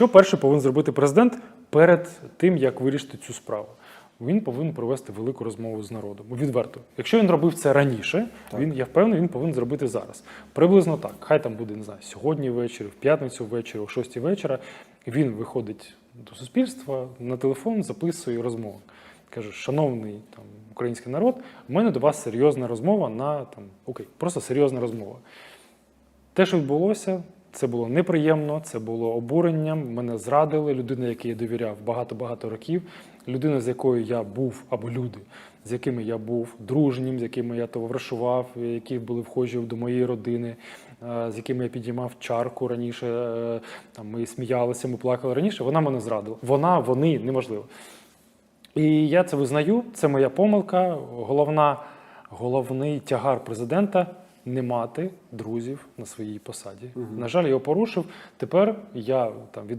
Що перше повинен зробити президент перед тим, як вирішити цю справу? Він повинен провести велику розмову з народом. Відверто. Якщо він робив це раніше, він, я впевнений, він повинен зробити зараз. Приблизно так. Хай там буде, не знаю, сьогодні ввечері, в п'ятницю ввечері, о 6 вечора. Він виходить до суспільства на телефон, записує розмову. Каже, шановний там український народ, у мене до вас серйозна розмова на там окей, просто серйозна розмова. Те, що відбулося, це було неприємно, це було обуренням. Мене зрадили. Людина, якій я довіряв багато-багато років, людина, з якою я був, або люди, з якими я був дружнім, з якими я товаришував, які були вхожі до моєї родини, е, з якими я підіймав чарку раніше. е, Там ми сміялися, ми плакали раніше. Вона мене зрадила. Вона, вони неможливо. І я це визнаю. Це моя помилка. Головна, головний тягар президента не мати друзів на своїй посаді. На жаль, я його порушив. Тепер я там від